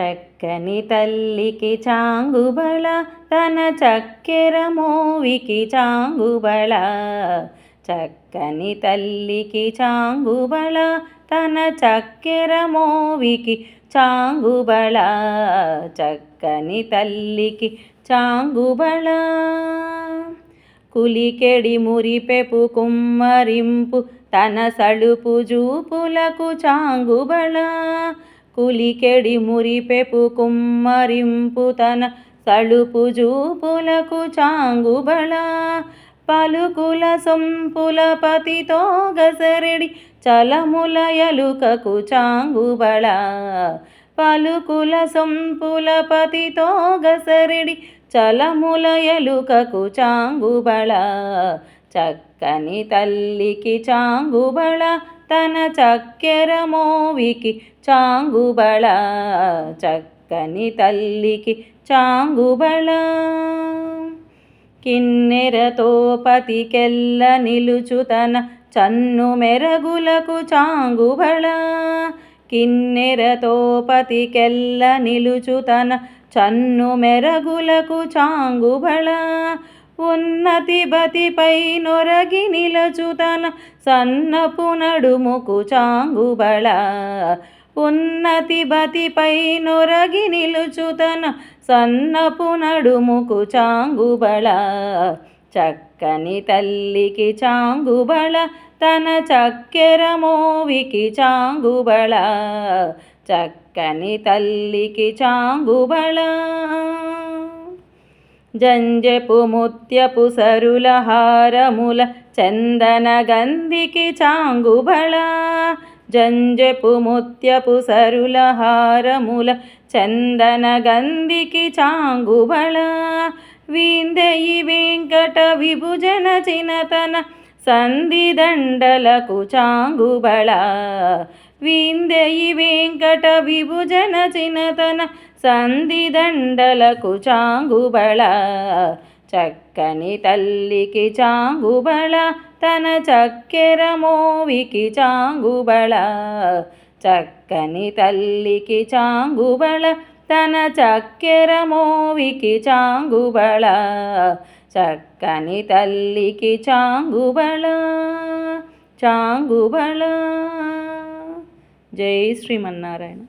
చక్కని తల్లికి చాంగుబళ తన చక్కెర మోవికి చాంగుబళ. చక్కని తల్లికి చాంగుబళ తన చక్కెర మోవికి చాంగుబళ. చక్కని తల్లికి చాంగుబళ. కులికెడి మురిపెపు కుమ్మరింపు తన సళుపు జూపులకు చాంగుబళ. కులికెడి మురిపెపు కుమ్మరింపు తన సళుపు జూపులకు చాంగుబళ. పలుకుల సొంపుల పతితో గసరెడి చలముల ఎలుకకు చాంగుబళ. పలుకుల సొంపుల పతితో గసరెడి చలముల ఎలుకకు చాంగుబళ. చక్కని తల్లికి చాంగుబళ. తన చక్కెర మోవికి చాంగుబళ చక్కని తల్లికి చాంగుబళ. కిన్నెరతో పతికెల్ల నిలుచు తన చన్ను మెరగులకు చాంగుబళ. కిన్నెరతో పతికెల్ల నిలుచు తన చన్ను మెరగులకు చాంగుబళ. ఉన్నతి బతిపై నొరగి నిలచుతన సన్నపు నడుముకు చాంగుబళ. ఉన్నతి బతిపై నొరగి నిలుచుతన సన్నపు నడుముకు చాంగుబళ. చక్కని తల్లికి చాంగుబళ తన చక్కెర మోవికి చాంగుబళ. చక్కని తల్లికి చాంగుబళ. జంజపు ముత్యపు సరుల హారముల చందన గంధికి చాంగుబళ. జంజపు ముత్యపు సరుల హారముల చందన గంధికి చాంగుబళ. వీందయి వెంకట విభుజన చినతన సంధిదండలకు చాంగుబళ. విందయి వెంకట విభుజన చినతన సంధిదండలకు చాంగుబళ చక్కని తల్లికి చాంగుబళ తన చక్కెర మోవికి చాంగుబళ చక్కని తల్లికి చాంగుబళ తన చక్కెర మోవికి చాంగుబళ చక్కని తల్లికి చాంగుబళ చాంగుబళ. జై శ్రీమన్నారాయణ.